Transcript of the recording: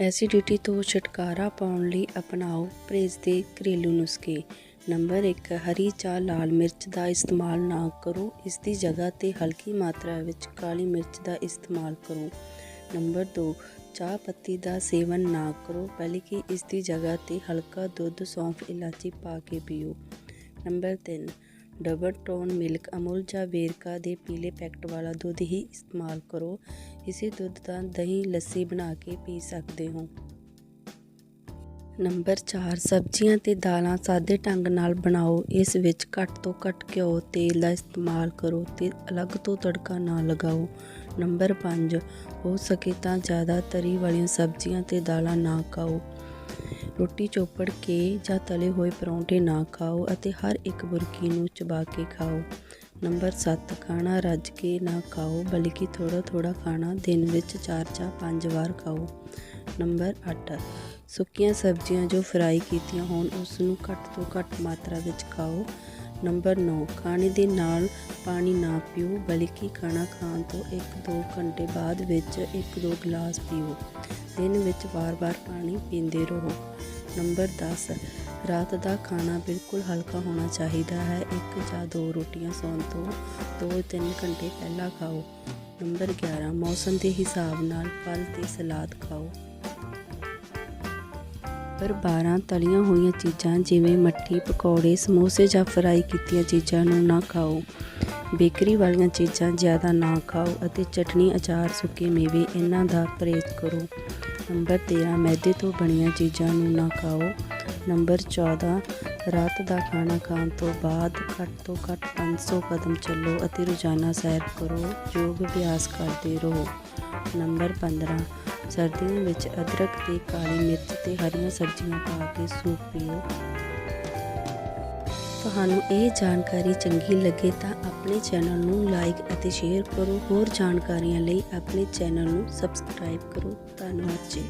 Acidity ਤੋਂ ਛੁਟਕਾਰਾ ਪਾਉਣ ਲਈ ਅਪਣਾਓ ਪਰਹੇਜ਼ ਦੇ ਘਰੇਲੂ ਨੁਸਖੇ। ਨੰਬਰ 1 ਹਰੀ ਚਾਹ ਲਾਲ ਮਿਰਚ ਦਾ ਇਸਤੇਮਾਲ ਨਾ ਕਰੋ। ਇਸ ਦੀ ਜਗ੍ਹਾ ਤੇ ਹਲਕੀ ਮਾਤਰਾ ਵਿੱਚ ਕਾਲੀ ਮਿਰਚ ਦਾ ਇਸਤੇਮਾਲ ਕਰੋ। ਨੰਬਰ 2 ਚਾਹ ਪੱਤੀ ਦਾ ਸੇਵਨ ਨਾ ਕਰੋ, ਬਲਕਿ ਇਸ ਦੀ ਜਗ੍ਹਾ ਤੇ ਹਲਕਾ ਦੁੱਧ, ਸੌਂਫ, ਇਲਾਚੀ ਪਾ ਕੇ ਪੀਓ। Number 3 double tone milk Amul ਜਾਂ ਵੇਰਕਾ ਦੇ ਪੀਲੇ ਪੈਕਟ ਵਾਲਾ ਦੁੱਧ ਹੀ ਇਸਤੇਮਾਲ ਕਰੋ। ਇਸੇ ਦੁੱਧ ਦਾ ਦਹੀਂ, ਲੱਸੀ ਬਣਾ ਕੇ ਪੀ ਸਕਦੇ ਹੋ। ਨੰਬਰ 4 ਸਬਜ਼ੀਆਂ ਤੇ ਦਾਲਾਂ ਸਾਦੇ ਢੰਗ ਨਾਲ ਬਣਾਓ। ਇਸ ਵਿੱਚ ਘੱਟ ਤੋਂ ਘੱਟ ਘਿਓ, ਤੇਲ ਦਾ ਇਸਤੇਮਾਲ ਕਰੋ ਤੇ ਅਲੱਗ ਤੋਂ ਤੜਕਾ ਨਾ ਲਗਾਓ। ਨੰਬਰ 5 ਹੋ ਸਕੇ ਤਾਂ ਜ਼ਿਆਦਾ ਤਰੀ ਵਾਲੀਆਂ ਸਬਜ਼ੀਆਂ ਤੇ ਦਾਲਾਂ ਨਾ ਖਾਓ। ਰੋਟੀ ਚੋਪੜ ਕੇ ਜਾਂ ਤਲੇ ਹੋਏ ਪਰੌਂਠੇ ਨਾ ਖਾਓ ਅਤੇ ਹਰ ਇੱਕ ਬੁਰਕੀ ਨੂੰ ਚਬਾ ਕੇ ਖਾਓ। ਨੰਬਰ 7 ਖਾਣਾ ਰੱਜ ਕੇ ਨਾ ਖਾਓ, ਬਲਕਿ ਥੋੜਾ ਥੋੜਾ ਖਾਣਾ ਦਿਨ ਵਿੱਚ 4 ਜਾਂ 5 ਵਾਰ ਖਾਓ। ਨੰਬਰ 8 ਸੁੱਕੀਆਂ ਸਬਜ਼ੀਆਂ ਜੋ ਫਰਾਈ ਕੀਤੀਆਂ ਹੋਣ, ਉਸ ਨੂੰ ਘੱਟ ਤੋਂ ਘੱਟ ਮਾਤਰਾ ਵਿੱਚ ਖਾਓ। ਨੰਬਰ 9 ਖਾਣੇ ਦੇ ਨਾਲ ਪਾਣੀ ਨਾ ਪੀਓ, ਬਲਕਿ ਖਾਣਾ ਖਾਣ ਤੋਂ 1-2 ਘੰਟੇ ਬਾਅਦ ਵਿੱਚ 1-2 ਗਲਾਸ ਪੀਓ। ਦਿਨ ਵਿੱਚ ਵਾਰ-ਵਾਰ ਪਾਣੀ ਪੀਂਦੇ ਰਹੋ। ਨੰਬਰ 10 ਰਾਤ ਦਾ ਖਾਣਾ ਬਿਲਕੁਲ ਹਲਕਾ ਹੋਣਾ ਚਾਹੀਦਾ ਹੈ। ਇੱਕ ਜਾਂ ਦੋ ਰੋਟੀਆਂ ਸੌਣ ਤੋਂ 2-3 ਘੰਟੇ ਪਹਿਲਾਂ ਖਾਓ। ਨੰਬਰ 11 ਮੌਸਮ ਦੇ ਹਿਸਾਬ ਨਾਲ ਫਲ ਤੇ ਸਲਾਦ ਖਾਓ। ਨੰਬਰ 12 ਤਲੀਆਂ ਹੋਈਆਂ ਚੀਜ਼ਾਂ ਜਿਵੇਂ ਮੱਠੀ, ਪਕੌੜੇ, ਸਮੋਸੇ ਜਾਂ ਫਰਾਈ ਕੀਤੀਆਂ ਚੀਜ਼ਾਂ ਨੂੰ ਨਾ ਖਾਓ। ਬੇਕਰੀ ਵਾਲੀਆਂ ਚੀਜ਼ਾਂ ਜ਼ਿਆਦਾ ਨਾ ਖਾਓ ਅਤੇ ਚਟਨੀ, ਅਚਾਰ, ਸੁੱਕੇ ਮੇਵੇ, ਇਹਨਾਂ ਦਾ ਪਰਹੇਜ਼ ਕਰੋ। ਨੰਬਰ 13 ਮੈਦੇ ਤੋਂ ਬਣੀਆਂ ਚੀਜ਼ਾਂ ਨੂੰ ਨਾ ਖਾਓ। ਨੰਬਰ 14 ਰਾਤ ਦਾ ਖਾਣਾ ਖਾਣ ਤੋਂ ਬਾਅਦ ਘੱਟ ਤੋਂ ਘੱਟ 500 ਕਦਮ ਚੱਲੋ ਅਤੇ ਰੋਜ਼ਾਨਾ ਸੈਰ ਕਰੋ, ਯੋਗ ਅਭਿਆਸ ਕਰਦੇ ਰਹੋ। ਨੰਬਰ 15 ਸਰਦੀਆਂ ਵਿੱਚ ਅਦਰਕ ਤੇ ਕਾਲੀ ਮਿਰਚ ਤੇ ਹਰੀਆਂ ਸਬਜ਼ੀਆਂ ਪਾ ਕੇ ਸੂਪ ਪੀਓ। ਤੁਹਾਨੂੰ ਇਹ ਜਾਣਕਾਰੀ ਚੰਗੀ ਲੱਗੇ ਤਾਂ ਆਪਣੇ ਚੈਨਲ ਨੂੰ ਲਾਈਕ ਅਤੇ ਸ਼ੇਅਰ ਕਰੋ। ਹੋਰ ਜਾਣਕਾਰੀਆਂ ਲਈ ਆਪਣੇ ਚੈਨਲ ਨੂੰ ਸਬਸਕ੍ਰਾਈਬ ਕਰੋ। ਧੰਨਵਾਦ ਜੀ।